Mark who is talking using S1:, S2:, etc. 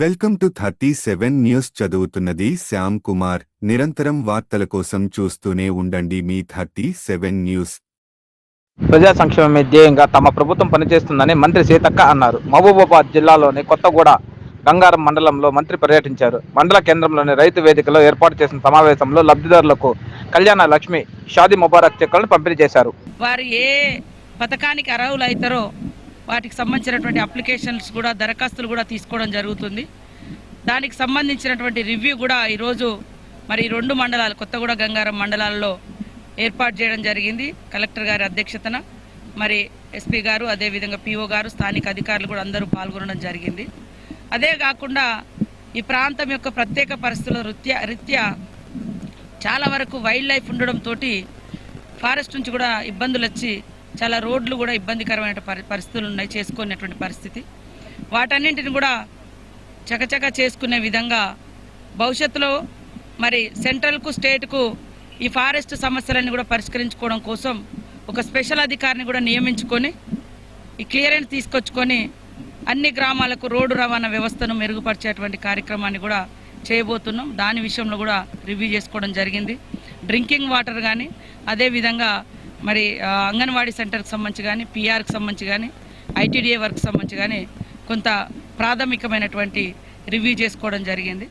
S1: Welcome to thirty seven news చదువుతున్నది శ్యామ్ కుమార్. నిరంతరం వార్తల కోసం చూస్తూనే ఉండండి మీ థర్టీ సెవెన్ న్యూస్.
S2: ప్రజా సంక్షేమమే ధ్యేయంగా తమ ప్రభుత్వం పనిచేస్తుందని మంత్రి సీతక్క అన్నారు. మహబూబాబాద్ జిల్లాలోని కొత్తగూడ గంగారం మండలంలో మంత్రి పర్యటించారు. మండల కేంద్రంలోని రైతు వేదికలో ఏర్పాటు చేసిన సమావేశంలో లబ్ధిదారులకు కళ్యాణ లక్ష్మి షాదీ ముబారక్ చెక్కులను పంపిణీ చేశారు.
S3: వారు ఏ పథకానికి అర్హులు అవుతారో వాటికి సంబంధించినటువంటి అప్లికేషన్స్ కూడా దరఖాస్తులు కూడా తీసుకోవడం జరుగుతుంది. దానికి సంబంధించినటువంటి రివ్యూ కూడా ఈరోజు మరి రెండు మండలాలు కొత్తగూడ గంగారం మండలాల్లో ఏర్పాటు చేయడం జరిగింది కలెక్టర్ గారి అధ్యక్షతన. మరి ఎస్పీ గారు అదేవిధంగా పిఓ గారు స్థానిక అధికారులు కూడా అందరూ పాల్గొనడం జరిగింది. అదే కాకుండా ఈ ప్రాంతం యొక్క ప్రత్యేక పరిస్థితుల రీత్యా రీత్యా చాలా వరకు వైల్డ్ లైఫ్ ఉండడంతో ఫారెస్ట్ నుంచి కూడా ఇబ్బందులు వచ్చి చాలా రోడ్లు కూడా ఇబ్బందికరమైన పరి- పరిస్థితులు ఉన్నాయి చేసుకునేటువంటి పరిస్థితి. వాటన్నింటిని కూడా చకచక చేసుకునే విధంగా భవిష్యత్తులో మరి సెంట్రల్కు స్టేట్కు ఈ ఫారెస్ట్ సమస్యలన్నీ కూడా పరిష్కరించుకోవడం కోసం ఒక స్పెషల్ అధికారిని కూడా నియమించుకొని ఈ క్లియరెన్స్ తీసుకొచ్చుకొని అన్ని గ్రామాలకు రోడ్డు రవాణా వ్యవస్థను మెరుగుపరిచేటువంటి కార్యక్రమాన్ని కూడా చేయబోతున్నాం. దాని విషయంలో కూడా రివ్యూ చేసుకోవడం జరిగింది. డ్రింకింగ్ వాటర్ కానీ అదేవిధంగా మరి అంగన్వాడీ సెంటర్కి సంబంధించి కానీ పిఆర్కి సంబంధించి కానీ ఐటీడీఏ వర్క్ సంబంధించి కానీ కొంత ప్రాథమికమైనటువంటి రివ్యూ చేసుకోవడం జరిగింది.